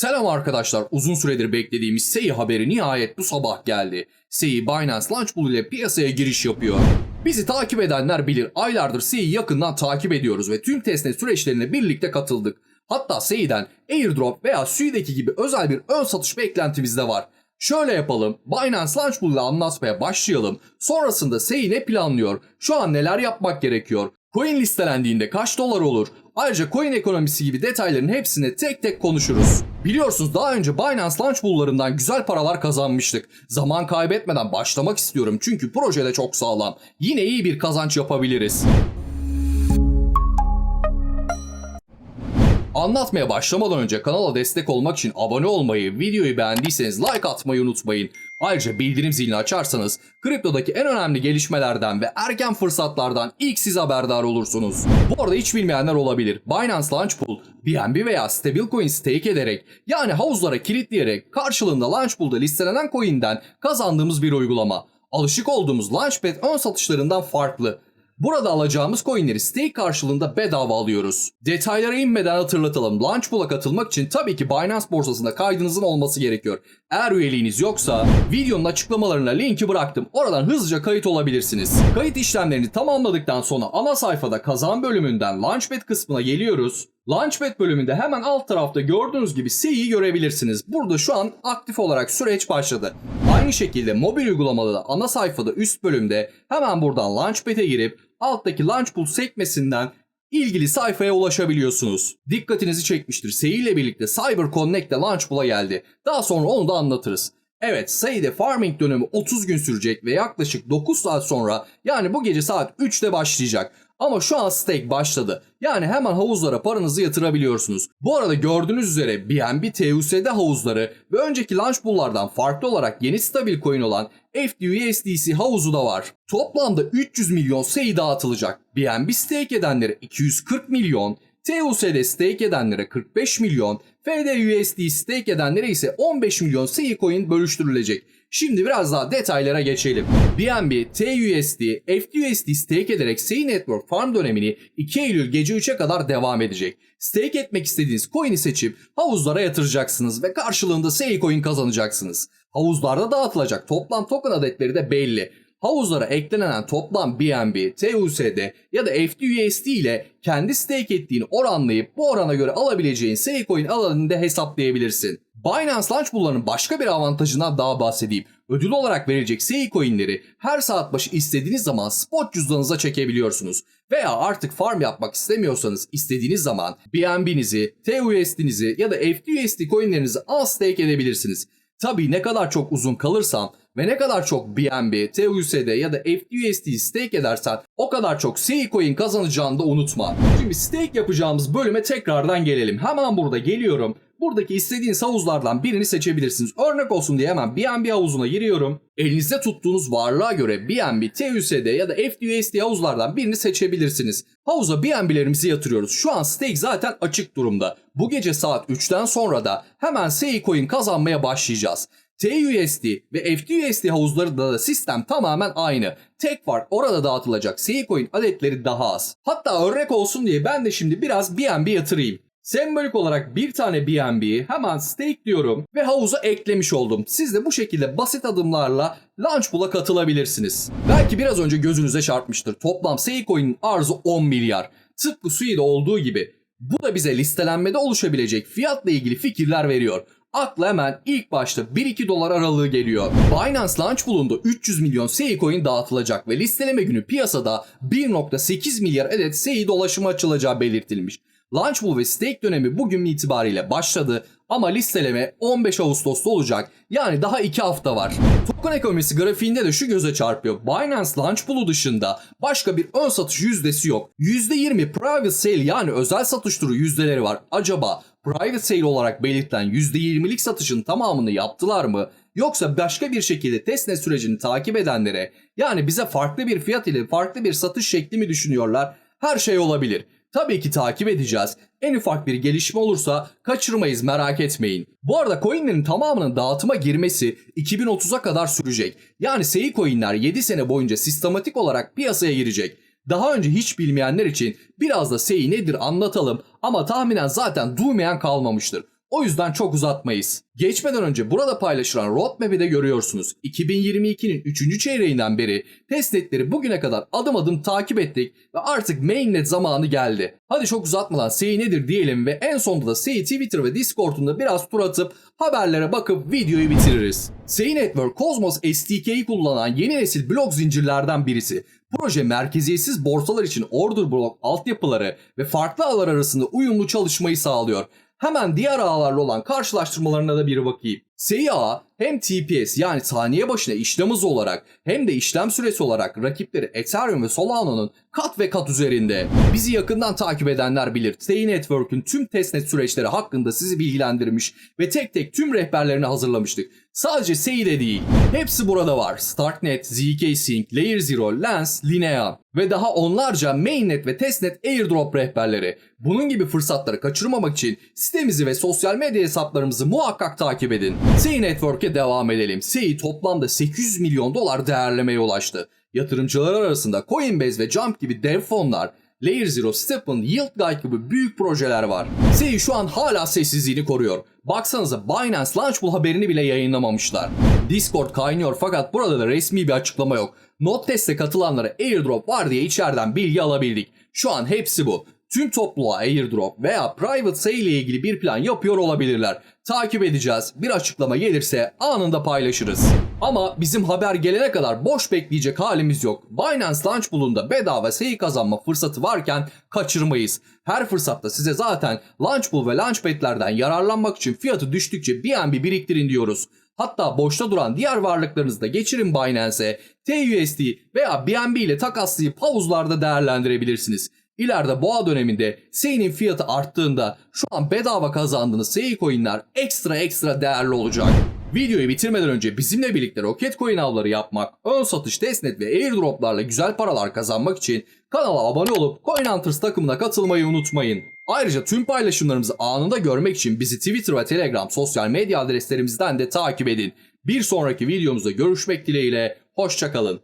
Selam arkadaşlar. Uzun süredir beklediğimiz SEI haberi nihayet bu sabah geldi. SEI Binance Launch Pool ile piyasaya giriş yapıyor. Bizi takip edenler bilir. Aylardır SEI'yi yakından takip ediyoruz ve tüm testnet süreçlerine birlikte katıldık. Hatta SEI'den airdrop veya Sui'deki gibi özel bir ön satış beklentimiz de var. Şöyle yapalım. Binance Launch Pool ile anlatmaya başlayalım. Sonrasında SEI ne planlıyor? Şu an neler yapmak gerekiyor? Coin listelendiğinde kaç dolar olur? Ayrıca coin ekonomisi gibi detayların hepsini tek tek konuşuruz. Biliyorsunuz daha önce Binance Launch Pool'larından güzel paralar kazanmıştık. Zaman kaybetmeden başlamak istiyorum çünkü proje de çok sağlam. Yine iyi bir kazanç yapabiliriz. Anlatmaya başlamadan önce kanala destek olmak için abone olmayı, videoyu beğendiyseniz like atmayı unutmayın. Ayrıca bildirim zilini açarsanız kriptodaki en önemli gelişmelerden ve erken fırsatlardan ilk siz haberdar olursunuz. Bu arada hiç bilmeyenler olabilir. Binance Launch Pool, BNB veya stablecoin stake ederek yani havuzlara kilitleyerek karşılığında Launch Pool'da listelenen coin'den kazandığımız bir uygulama. Alışık olduğumuz Launchpad ön satışlarından farklı. Burada alacağımız coinleri stake karşılığında bedava alıyoruz. Detaylara inmeden hatırlatalım. Launchpool'a katılmak için tabii ki Binance borsasında kaydınızın olması gerekiyor. Eğer üyeliğiniz yoksa videonun açıklamalarına linki bıraktım. Oradan hızlıca kayıt olabilirsiniz. Kayıt işlemlerini tamamladıktan sonra ana sayfada kazan bölümünden Launchpad kısmına geliyoruz. Launchpad bölümünde hemen alt tarafta gördüğünüz gibi C'yi görebilirsiniz. Burada şu an aktif olarak süreç başladı. Aynı şekilde mobil uygulamada da ana sayfada üst bölümde hemen buradan Launchpad'e girip alttaki Launch Pool sekmesinden ilgili sayfaya ulaşabiliyorsunuz. Dikkatinizi çekmiştir. Sey ile birlikte Cyber Connect de Launch Pool'a geldi. Daha sonra onu da anlatırız. Evet Sey'de farming dönemi 30 gün sürecek ve yaklaşık 9 saat sonra yani bu gece saat 3'te başlayacak. Ama şu an stake başladı. Yani hemen havuzlara paranızı yatırabiliyorsunuz. Bu arada gördüğünüz üzere BNB TUSD havuzları ve önceki launch pool'lardan farklı olarak yeni stabil coin olan FDUSDC havuzu da var. Toplamda 300 milyon SEI dağıtılacak. BNB stake edenlere 240 milyon, TUSD stake edenlere 45 milyon, FDUSD stake edenlere ise 15 milyon SEI coin bölüştürülecek. Şimdi biraz daha detaylara geçelim. BNB, TUSD, FDUSD stake ederek SEI Network farm dönemini 2 Eylül gece 3'e kadar devam edecek. Stake etmek istediğiniz coin'i seçip havuzlara yatıracaksınız ve karşılığında SEI coin kazanacaksınız. Havuzlarda dağıtılacak toplam token adetleri de belli. Havuzlara eklenen toplam BNB, TUSD ya da FDUSD ile kendi stake ettiğini oranlayıp bu orana göre alabileceğin SEI coin alanını da hesaplayabilirsin. Binance Launch Pool'ların başka bir avantajından daha bahsedeyim. Ödül olarak verilecek SEI coinleri her saat başı istediğiniz zaman spot cüzdanınıza çekebiliyorsunuz. Veya artık farm yapmak istemiyorsanız istediğiniz zaman BNB'nizi, TUSD'nizi ya da FDUSD coinlerinizi al stake edebilirsiniz. Tabii ne kadar çok uzun kalırsam ve ne kadar çok BNB, TUSD ya da FDUSD stake edersen o kadar çok SEI coin kazanacağını da unutma. Şimdi stake yapacağımız bölüme tekrardan gelelim. Hemen burada geliyorum. Buradaki istediğiniz havuzlardan birini seçebilirsiniz. Örnek olsun diye hemen BNB havuzuna giriyorum. Elinizde tuttuğunuz varlığa göre BNB, TUSD ya da FDUSD havuzlardan birini seçebilirsiniz. Havuza BNB'lerimizi yatırıyoruz. Şu an stake zaten açık durumda. Bu gece saat 3'ten sonra da hemen SEI coin kazanmaya başlayacağız. TUSD ve FDUSD havuzlarında da sistem tamamen aynı. Tek fark orada dağıtılacak SEI coin adetleri daha az. Hatta örnek olsun diye ben de şimdi biraz BNB yatırayım. Sembolik olarak bir tane BNB'yi hemen stake diyorum ve havuza eklemiş oldum. Siz de bu şekilde basit adımlarla Launch Pool'a katılabilirsiniz. Belki biraz önce gözünüze çarpmıştır. Toplam SEI coin'in arzı 10 milyar. Tıpkı Sui'de olduğu gibi. Bu da bize listelenmede oluşabilecek fiyatla ilgili fikirler veriyor. Akla hemen ilk başta 1-2 dolar aralığı geliyor. Binance Launch Pool'unda 300 milyon SEI coin dağıtılacak ve listeleme günü piyasada 1.8 milyar adet SEI dolaşımı açılacağı belirtilmiş. Launch Pool ve stake dönemi bugün itibariyle başladı ama listeleme 15 Ağustos'ta olacak. Yani daha 2 hafta var. Token ekonomisi grafiğinde de şu göze çarpıyor. Binance Launch Pool'u dışında başka bir ön satış yüzdesi yok. %20 private sale yani özel satış turu yüzdeleri var. Acaba private sale olarak belirtilen %20'lik satışın tamamını yaptılar mı? Yoksa başka bir şekilde testnet sürecini takip edenlere yani bize farklı bir fiyat ile farklı bir satış şekli mi düşünüyorlar? Her şey olabilir. Tabii ki takip edeceğiz. En ufak bir gelişme olursa kaçırmayız merak etmeyin. Bu arada coinlerin tamamının dağıtıma girmesi 2030'a kadar sürecek. Yani SEI coinler 7 sene boyunca sistematik olarak piyasaya girecek. Daha önce hiç bilmeyenler için biraz da SEI nedir anlatalım ama tahminen zaten duymayan kalmamıştır. O yüzden çok uzatmayız. Geçmeden önce burada paylaşılan roadmap'i de görüyorsunuz. 2022'nin 3. çeyreğinden beri testnetleri bugüne kadar adım adım takip ettik ve artık mainnet zamanı geldi. Hadi çok uzatmadan SEI nedir diyelim ve en sonunda da SEI Twitter ve Discord'unda biraz tur atıp haberlere bakıp videoyu bitiririz. SEI Network Cosmos SDK'yi kullanan yeni nesil blok zincirlerden birisi. Proje merkeziyetsiz borsalar için order block altyapıları ve farklı ağlar arasında uyumlu çalışmayı sağlıyor. Hemen diğer ağlarla olan karşılaştırmalarına da bir bakayım. SEI ağı hem TPS yani saniye başına işlem hızı olarak hem de işlem süresi olarak rakipleri Ethereum ve Solana'nın kat ve kat üzerinde. Bizi yakından takip edenler bilir. SEI Network'ün tüm testnet süreçleri hakkında sizi bilgilendirmiş ve tek tek tüm rehberlerini hazırlamıştık. Sadece SEI'de değil. Hepsi burada var. Starknet, ZK Sync, Layer Zero, Lens, Linea ve daha onlarca mainnet ve testnet airdrop rehberleri. Bunun gibi fırsatları kaçırmamak için sitemizi ve sosyal medya hesaplarımızı muhakkak takip edin. SEI Network'e devam edelim. SEI toplamda 800 milyon dolar değerlemeye ulaştı. Yatırımcılar arasında Coinbase ve Jump gibi dev fonlar, Layer Zero, Step'n, Yield gibi büyük projeler var. SEI şu an hala sessizliğini koruyor. Baksanıza Binance Launchpool haberini bile yayınlamamışlar. Discord kaynıyor fakat burada da resmi bir açıklama yok. Not teste katılanlara airdrop var diye içeriden bilgi alabildik. Şu an hepsi bu. Tüm topluluğa airdrop veya private sale ile ilgili bir plan yapıyor olabilirler. Takip edeceğiz. Bir açıklama gelirse anında paylaşırız. Ama bizim haber gelene kadar boş bekleyecek halimiz yok. Binance Launchpool'unda bedava sale kazanma fırsatı varken kaçırmayız. Her fırsatta size zaten Launchpool ve Launchpad'lerden yararlanmak için fiyatı düştükçe BNB biriktirin diyoruz. Hatta boşta duran diğer varlıklarınızı da geçirin Binance'e, TUSD veya BNB ile takaslayıp havuzlarda değerlendirebilirsiniz. İleride boğa döneminde Sei'nin fiyatı arttığında şu an bedava kazandığınız Sei coinler ekstra ekstra değerli olacak. Videoyu bitirmeden önce bizimle birlikte Rocket Coin avları yapmak, ön satış, testnet ve airdroplarla güzel paralar kazanmak için kanala abone olup Coin Hunters takımına katılmayı unutmayın. Ayrıca tüm paylaşımlarımızı anında görmek için bizi Twitter ve Telegram sosyal medya adreslerimizden de takip edin. Bir sonraki videomuzda görüşmek dileğiyle, hoşçakalın.